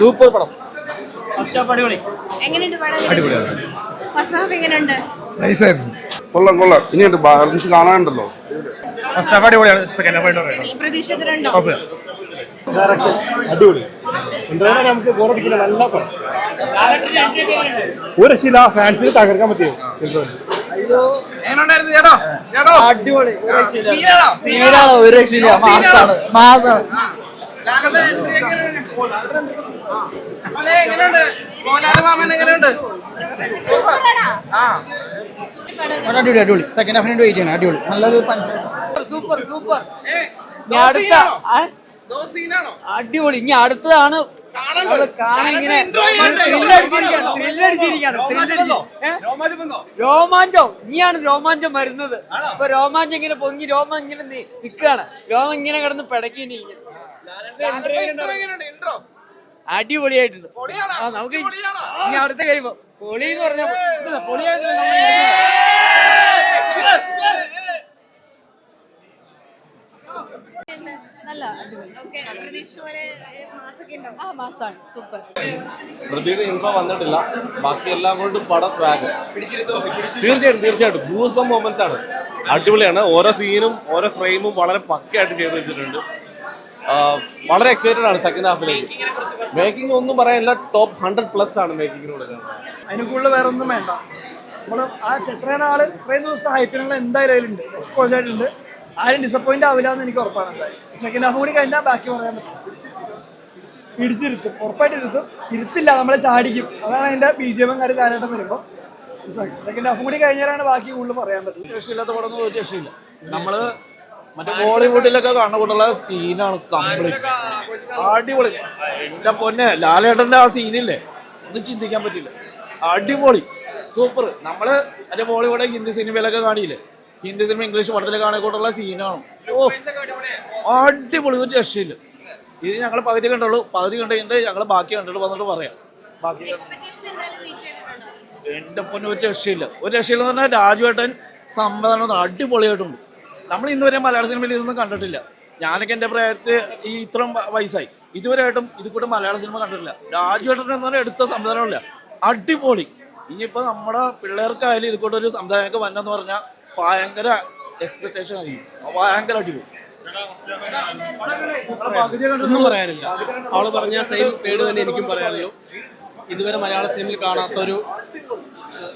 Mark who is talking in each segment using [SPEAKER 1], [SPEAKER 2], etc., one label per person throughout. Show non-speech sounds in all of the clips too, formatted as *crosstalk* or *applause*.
[SPEAKER 1] Super പടം.
[SPEAKER 2] കൊള്ളാം കൊള്ളാം. ഇനിയുണ്ട് ബാലൻസ് കാണാനുണ്ടല്ലോ.
[SPEAKER 3] ഫസ്റ്റ് ഹാഫ് അടിപൊളിയാണ്. സെക്കൻഡ് ഹാഫ്
[SPEAKER 4] പ്രതീക്ഷിച്ചിട്ടുണ്ടോ?
[SPEAKER 5] ഡയറക്ഷൻ അടിപൊളി. എന്തായാലും നമുക്ക് ബോറടിക്കില്ല നല്ല പടം. ഒരു ശില ഫാൻസിന് തകർക്കാൻ പറ്റിയോ?
[SPEAKER 1] അടിപൊളി. ഒരു രക്ഷയില്ല. മാസാണ്. മാസാണ്.
[SPEAKER 6] അടിപൊളി അടിപൊളി. സെക്കൻഡ് ഹാഫിന് വേണ്ടി വെയിറ്റ് ചെയ്യണം. അടിപൊളി. നല്ലൊരു
[SPEAKER 1] സൂപ്പർ സൂപ്പർ. ഇനി അടുത്ത? അടിപൊളി. ഇനി അടുത്തതാണ് രോമാഞ്ചോ ഇനിയാണ് രോമാഞ്ചം വരുന്നത്. ഇപ്പൊ രോമാഞ്ചം ഇങ്ങനെ പൊങ്ങി രോമം ഇങ്ങനെ നിൽക്കുകയാണ് രോമം ഇങ്ങനെ കിടന്ന് പിടക്കി ഇങ്ങനെ. അടിപൊളിയായിട്ടുണ്ട്. ആ നമുക്ക് ഇനി അടുത്ത കഴിയുമ്പോ പൊളി എന്ന് പറഞ്ഞാൽ പൊളിയായിട്ട് നമ്മൾ
[SPEAKER 7] നല്ല ആ മാസാണ്. സൂപ്പർ.
[SPEAKER 8] പ്രതിയുടെ ഇൻട്രോ വന്നിട്ടില്ല. ബാക്കി എല്ലാം കൊണ്ടും പടം സ്വാഗ് തീർച്ചയായിട്ടും തീർച്ചയായിട്ടും. ഗൂസ് ബം മൊമെന്റ്സ് ആണ്. അടിപൊളിയാണ്. ഓരോ സീനും ഓരോ ഫ്രെയിമും വളരെ പക്കയായിട്ട് ചെയ്തു വെച്ചിട്ടുണ്ട്. വളരെ എക്സൈറ്റഡ് ആണ് സെക്കൻഡ് ഹാഫിലേക്ക് മേക്കിംഗ് ഒന്നും പറയാനില്ല ടോപ്പ് ഹൺഡ്രഡ് പ്ലസ് ആണ് മേക്കിങ്ങിന് കൊടുക്കുന്നത്.
[SPEAKER 6] അതിന് കൂടുതൽ വേറെ ഒന്നും വേണ്ട. നമ്മൾ ആ ചെത്രേന ആൾ ഇത്രയും ദിവസം ഹൈപ്പിനുള്ള എന്തായാലും അതിലുണ്ട്. ഓഫ് കോഴ്സ് ആയിട്ടുണ്ട്. ആരും ഡിസപ്പോയിന്റ് ആവില്ല എന്ന് എനിക്ക് ഉറപ്പാണ് എന്തായാലും. സെക്കൻഡ് ഹാഫ് കൂടി കഴിഞ്ഞാൽ ബാക്കി പറയാൻ പറ്റും. പിടിച്ചിരുത്തും. ഉറപ്പായിട്ട് ഇരുത്തും. ഇരുത്തില്ല നമ്മളെ ചാടിക്കും. അതാണ് അതിന്റെ ബി ജി എമ്മും കാര്യം കാലഘട്ടം വരുമ്പോൾ സെക്കൻഡ് ഹാഫ് കൂടി കഴിഞ്ഞാലാണ് ബാക്കി കൂടുതൽ പറയാൻ പറ്റും
[SPEAKER 9] രക്ഷയില്ലാത്ത പടം ഒരു രക്ഷയില്ല. നമ്മൾ മറ്റേ ബോളിവുഡിലൊക്കെ കാണുന്ന കൂട്ടുള്ള സീനാണ് കംപ്ലീറ്റ് അടിപൊളി. എന്റെ പൊന്നെ ലാലേട്ടന്റെ ആ സീനില്ലേ? ഒന്നും ചിന്തിക്കാൻ പറ്റില്ല. അടിപൊളി. സൂപ്പർ. നമ്മൾ മറ്റേ ബോളിവുഡ് ഹിന്ദി സിനിമയിലൊക്കെ കാണിയില്ലേ? ഹിന്ദി സിനിമ ഇംഗ്ലീഷ് പടത്തിൽ കാണാക്കൂട്ടുള്ള സീനാണ്. ഓ അടിപൊളി. ഒരു രക്ഷയില്ല. ഇത് ഞങ്ങൾ പകുതി കണ്ടുള്ളൂ. പകുതി കണ്ടു കഴിഞ്ഞിട്ട് ഞങ്ങൾ ബാക്കി കണ്ടിട്ട് വന്നിട്ട് പറയാം. ബാക്കി എന്റെ പൊന്നെ ഒരു രക്ഷയില്ല. ഒരു രക്ഷയില്ല എന്ന് പറഞ്ഞാൽ രാജുവേട്ടൻ സംവിധാനം അടിപൊളിയായിട്ടുണ്ട്. നമ്മൾ ഇന്നുവരെ മലയാള സിനിമയിൽ ഇതൊന്നും കണ്ടിട്ടില്ല. ഞാനൊക്കെ എന്റെ പ്രായത്തിൽ ഈ ഇത്രയും വയസ്സായി. ഇതുവരെയായിട്ടും ഇത് കൂടെ മലയാള സിനിമ കണ്ടിട്ടില്ല. രാജുവേട്ടൻ എന്ന് പറഞ്ഞാൽ എടുത്ത സംവിധാനമില്ല അടിപൊളി. ഇനിയിപ്പോൾ നമ്മുടെ പിള്ളേർക്കായാലും ഇത് കൂടെ ഒരു സംവിധാനമൊക്കെ വന്നെന്ന് പറഞ്ഞാൽ ഭയങ്കര എക്സ്പെക്ടേഷൻ ആയിരിക്കും. ഭയങ്കര അടിപൊളി.
[SPEAKER 10] ഒന്നും പറയാനില്ല. അവൾ പറഞ്ഞ സെയിം പേട് തന്നെ എനിക്കും പറയാനുള്ളൂ. ഇതുവരെ മലയാള സിനിമയിൽ കാണാത്ത ഒരു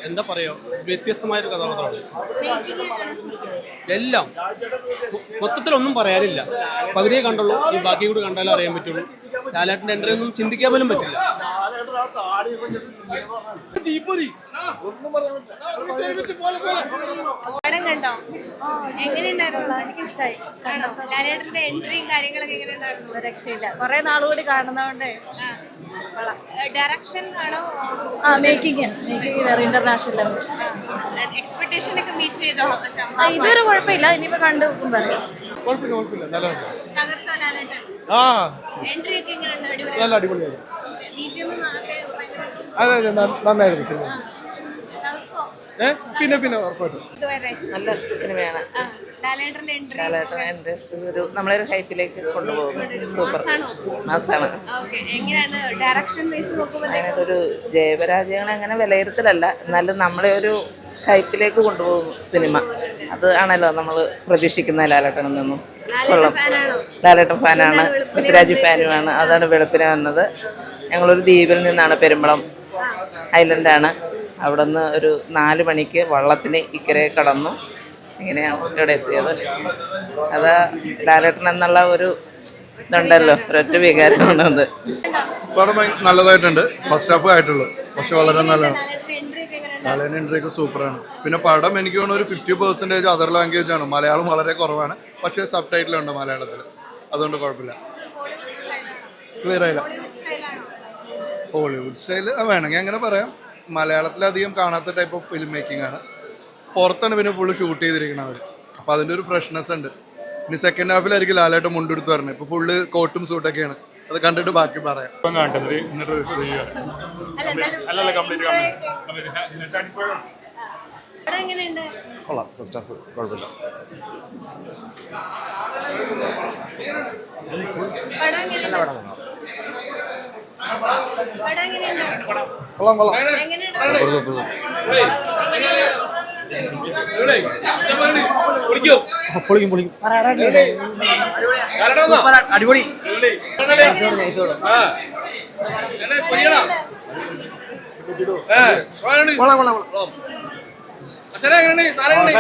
[SPEAKER 10] എന്താ പറയുക വ്യത്യസ്തമായ ഒരു കഥാപാത്രമാണ്. എല്ലാം. മൊത്തത്തിൽ ഒന്നും പറയാനില്ല. പകുതിയെ കണ്ടുള്ളൂ. ഈ ബാക്കി കൂടി കണ്ടാലേ അറിയാൻ പറ്റുള്ളൂ. ലാലേട്ടന്റെ എൻട്രി ഒന്നും ചിന്തിക്കാൻ പോലും പറ്റില്ല.
[SPEAKER 4] പടം കണ്ടോ? എങ്ങനെയുണ്ടായിരുന്നു
[SPEAKER 7] എനിക്ക് ഇഷ്ടമായി
[SPEAKER 4] ആണോ ലാലേട്ടന്റെ എൻട്രിയും കാര്യങ്ങളൊക്കെ
[SPEAKER 7] ഒരു രക്ഷയില്ല. കുറെ നാളുകൂടി കാണുന്നതുകൊണ്ട്
[SPEAKER 4] ഡയറക്ഷൻ ആണോ?
[SPEAKER 7] ആ മേക്കിംഗ് മേക്കിംഗ് വേറെ ഇന്റർനാഷണൽ ലെവൽ
[SPEAKER 4] എക്സ്പെക്ടേഷൻ ഒക്കെ മീറ്റ് ചെയ്തോ?
[SPEAKER 7] ഇതൊരു കുഴപ്പമില്ല. ഇനിയിപ്പോ കണ്ടു പറയാം.
[SPEAKER 5] കുഴപ്പമില്ല കുഴപ്പമില്ല. നല്ല ആ.
[SPEAKER 4] എൻട്രി ഒക്കെ അടിപൊളി.
[SPEAKER 5] നല്ല അടിപൊളിയായിരുന്നു. അതെ അതെ നന്നായിരുന്നു സിനിമ.
[SPEAKER 4] തകർക്കോ
[SPEAKER 5] ഏ? പിന്നെ പിന്നെ ഉറപ്പായിട്ടും.
[SPEAKER 11] നല്ല സിനിമയാണ്. ഒരു നമ്മളൊരു ഹൈപ്പിലേക്ക് കൊണ്ടുപോകും സൂപ്പർ.
[SPEAKER 4] മാസാണോ?
[SPEAKER 11] ഒരു ജയപരാജയങ്ങൾ അങ്ങനെ വിലയിരുത്തലല്ല. എന്നാലും നമ്മളെ ഒരു ഹൈപ്പിലേക്ക് കൊണ്ടുപോകും സിനിമ. അത് ആണല്ലോ നമ്മൾ പ്രതീക്ഷിക്കുന്ന ലാലേട്ടനിൽ നിന്നും. കൊള്ളം.
[SPEAKER 4] ഫാനാണോ?
[SPEAKER 11] ലാലേട്ടൻ ഫാനാണ്. പൃഥ്വിരാജ് ഫാനുമാണ്. അതാണ് വെളുപ്പിന് വന്നത്. ഞങ്ങളൊരു ദ്വീപിൽ നിന്നാണ് പെരുമ്പളം ഐലൻഡാണ്. അവിടെ നിന്ന് ഒരു നാല് മണിക്ക് വള്ളത്തിന് ഇക്കരെ കടന്നു. ഇങ്ങനെയാണ് ഇവിടെ എത്തിയത്. അത് ലാലേട്ടൻ എന്നുള്ള ഒരു ഇതുണ്ടല്ലോ ഒരൊറ്റ വികാരമാണത്
[SPEAKER 3] പടം നല്ലതായിട്ടുണ്ട്. ഫസ്റ്റ് ഹാഫ് ആയിട്ടുള്ളൂ. പക്ഷെ വളരെ നല്ലതാണ്. മലയാളം എൻട്രി ഒക്കെ സൂപ്പറാണ്. പിന്നെ പടം എനിക്ക് തോന്നുന്നു ഒരു ഫിഫ്റ്റി പെർസെന്റേജ് അതർ ലാംഗ്വേജ് ആണ്. മലയാളം വളരെ കുറവാണ്. പക്ഷേ സബ് ടൈറ്റിൽ ഉണ്ട് മലയാളത്തിൽ അതുകൊണ്ട് കുഴപ്പമില്ല. ക്ലിയർ ആയില്ല. ഹോളിവുഡ് സ്റ്റൈൽ വേണമെങ്കിൽ അങ്ങനെ പറയാം. മലയാളത്തിലധികം കാണാത്ത ടൈപ്പ് ഓഫ് ഫിലിം മേക്കിംഗ് ആണ്. പുറത്താണ് പിന്നെ ഫുള്ള് ഷൂട്ട് ചെയ്തിരിക്കുന്നത് അവർ അപ്പോൾ അതിന്റെ ഒരു ഫ്രഷ്നെസ് ഉണ്ട്. ഇനി സെക്കൻഡ് ഹാഫിലായിരിക്കും ലാലായിട്ട് മുണ്ടെടുത്ത് പറഞ്ഞത്. ഇപ്പോൾ ഫുള്ള് കോട്ടും സൂട്ടൊക്കെയാണ് അത് കണ്ടിട്ട് ബാക്കി പറയാം
[SPEAKER 8] കൊള്ളാം ഫസ്റ്റ് ഹാഫ് കുഴപ്പമില്ല
[SPEAKER 4] പടം എങ്ങനെയുണ്ട് പടം എങ്ങനെയുണ്ട്
[SPEAKER 5] കൊള്ളാം കൊള്ളാം
[SPEAKER 4] എങ്ങനെയുണ്ട്
[SPEAKER 8] പൊളിക്കും പൊളിക്കും
[SPEAKER 12] അടിപൊളി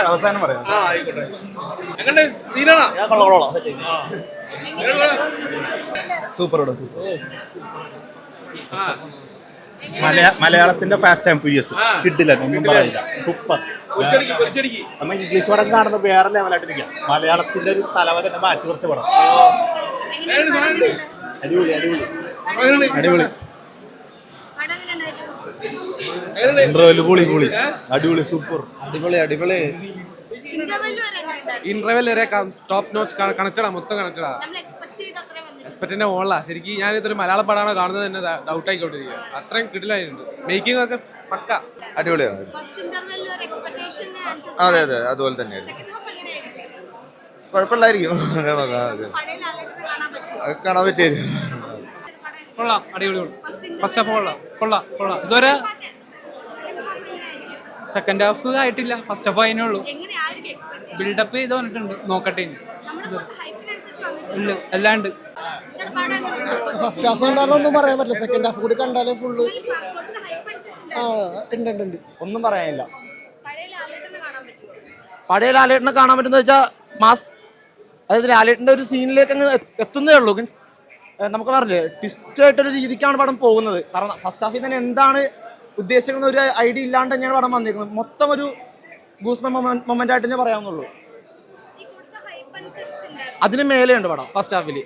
[SPEAKER 5] അവസാനം പറയാം. Super super. മലയാളത്തിന്റെ ഫാസ്റ്റ് ആൻഡ് ഫ്യൂരിയസ് കിട്ടില്ല ഒന്നും പറയില്ല. സൂപ്പർ. നമ്മൾ ഇംഗ്ലീഷ് പടം കാണുന്ന വേറെ ലെവലായിട്ട് ഇരിക്കാം മലയാളത്തിന്റെ ഒരു തലവ തന്നെ മാറ്റി കുറച്ച് പടം? അടിപൊളി അടിപൊളി അടിപൊളി.
[SPEAKER 4] പടം
[SPEAKER 8] പൊളി പൊളി. അടിപൊളി സൂപ്പർ
[SPEAKER 12] അടിപൊളി അടിപൊളി.
[SPEAKER 4] ഇന്റർവെൽ വരെ
[SPEAKER 10] ടോപ്പ് നോച്ച് കണക്റ്റഡാ മൊത്തം കണക്റ്റഡാ
[SPEAKER 4] നമ്മൾ
[SPEAKER 10] മോളാ ശരിക്കും ഞാൻ ഇതൊരു മലയാള പടമാണോ കാണുന്നത് തന്നെ ഡൗട്ട് ആയിക്കൊണ്ടിരിക്കുക അത്രയും കിടിലായിട്ടുണ്ട്. മേക്കിംഗ് ഒക്കെ പക്ക.
[SPEAKER 13] അടിപൊളിയാണ്
[SPEAKER 4] ഇന്റർവെൽ
[SPEAKER 13] അതെ അതെ അതുപോലെ തന്നെയാണ്
[SPEAKER 4] സെക്കൻഡ് ഹാഫ് എങ്ങനെയായിരിക്കും?
[SPEAKER 13] കുഴപ്പമില്ലായിരിക്കും.
[SPEAKER 4] കാണാൻ പറ്റും
[SPEAKER 13] കാണാൻ
[SPEAKER 10] കൊള്ളാം അടിപൊളി
[SPEAKER 4] ഫസ്റ്റ്
[SPEAKER 10] ഫസ്റ്റ് ഹാഫ് കൊള്ളാം. കൊള്ളാം കൊള്ളാം. ഇതുവരെ
[SPEAKER 4] സെക്കൻഡ് ഹാഫ് എങ്ങനെയായിരിക്കും
[SPEAKER 10] സെക്കൻഡ് ഹാഫ് ആയിട്ടില്ല. ഫസ്റ്റ് ഹാഫ് അതിനേ ഉള്ളൂ. ബിൽഡപ്പ് ചെയ്ത് വന്നിട്ടുണ്ട്. നോക്കട്ടെ ഇല്ല എല്ലാണ്ട്
[SPEAKER 14] ഫസ്റ്റ് ഹാഫ് കണ്ടാലൊന്നും പറയാൻ പറ്റില്ല. സെക്കൻഡ് ഹാഫ് കൂടി കണ്ടാലേ ഫുള്ള് ഉണ്ട് ഉണ്ട് ഉണ്ട്.
[SPEAKER 5] ഒന്നും പറയാനില്ല.
[SPEAKER 4] പഴയ ലാലേട്ടനെ കാണാൻ പറ്റുമോ
[SPEAKER 5] പഴയ ലാലേട്ടനെ കാണാൻ പറ്റുന്ന വെച്ചാൽ മാസ് അതായത് ലാലേട്ടന്റെ ഒരു സീനിലേക്ക് അങ്ങ് എത്തുന്നേ ഉള്ളൂ. മീൻസ് നമുക്ക് പറഞ്ഞില്ലേ ട്വിസ്റ്റ് ആയിട്ടൊരു രീതിക്കാണ് പടം പോകുന്നത്. കാരണം ഫസ്റ്റ് ഹാഫിൽ തന്നെ എന്താണ് ഉദ്ദേശിക്കുന്ന ഒരു ഐഡിയ ഇല്ലാണ്ട് തന്നെയാണ് പടം വന്നിരിക്കുന്നത്. മൊത്തം ഒരു ഗൂസ് മൊമെന്റ് ആയിട്ട് തന്നെ പറയാവുന്നുള്ളൂ. അതിന് മേലെയുണ്ട് പടം ഫസ്റ്റ് ഹാഫിൽ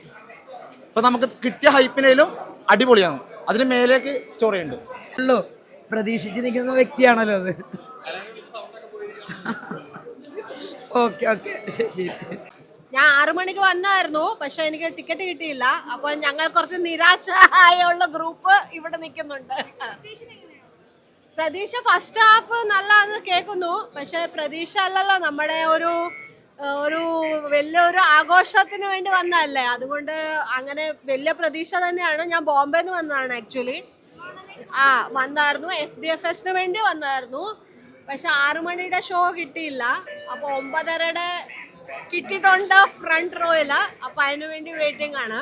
[SPEAKER 5] ഇപ്പം നമുക്ക് കിട്ടിയ ഹൈപ്പിനേലും അടിപൊളിയാണ്. അതിന് മേലേക്ക് സ്റ്റോറി ഉണ്ട്.
[SPEAKER 12] ഉള്ളൂ. പ്രതീക്ഷിച്ച് നിൽക്കുന്ന വ്യക്തിയാണല്ലോ അത്. ഓക്കെ ഓക്കെ *laughs* ശരി.
[SPEAKER 7] ഞാൻ ആറു മണിക്ക് വന്നായിരുന്നു പക്ഷെ എനിക്ക് ടിക്കറ്റ് കിട്ടിയില്ല. അപ്പൊ ഞങ്ങൾ കുറച്ച് നിരാശയുള്ള ഗ്രൂപ്പ് ഇവിടെ നിൽക്കുന്നുണ്ട്. പ്രതീക്ഷ ഫസ്റ്റ് ഹാഫ് നല്ലതാണെന്ന് കേൾക്കുന്നു. പക്ഷെ പ്രതീക്ഷ അല്ലല്ലോ നമ്മുടെ ഒരു ഒരു വലിയൊരു ആഘോഷത്തിന് വേണ്ടി വന്നതല്ലേ? അതുകൊണ്ട് അങ്ങനെ വലിയ പ്രതീക്ഷ തന്നെയാണ്. ഞാൻ ബോംബെന്ന് വന്നതാണ് ആക്ച്വലി ആ വന്നായിരുന്നു. എഫ് ഡി എഫ് എസിന് വേണ്ടി വന്നായിരുന്നു. പക്ഷെ ആറു മണിയുടെ ഷോ കിട്ടിയില്ല. അപ്പോൾ ഒമ്പതരയുടെ കിട്ടിയിട്ടുണ്ട് ഫ്രണ്ട് റോയിൽ. അപ്പൊ അതിനു വേണ്ടി വെയിറ്റിംഗ് ആണ്.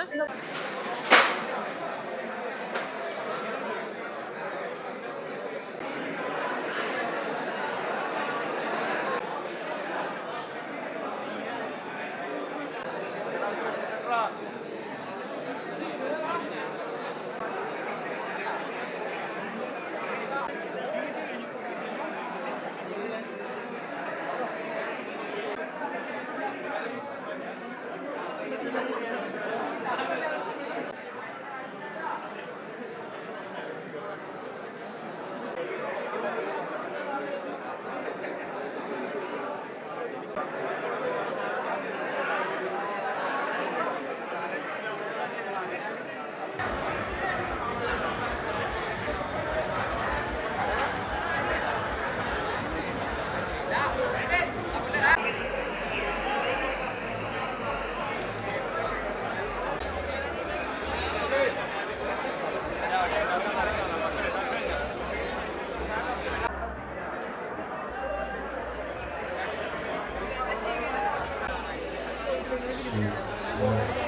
[SPEAKER 7] Thank you.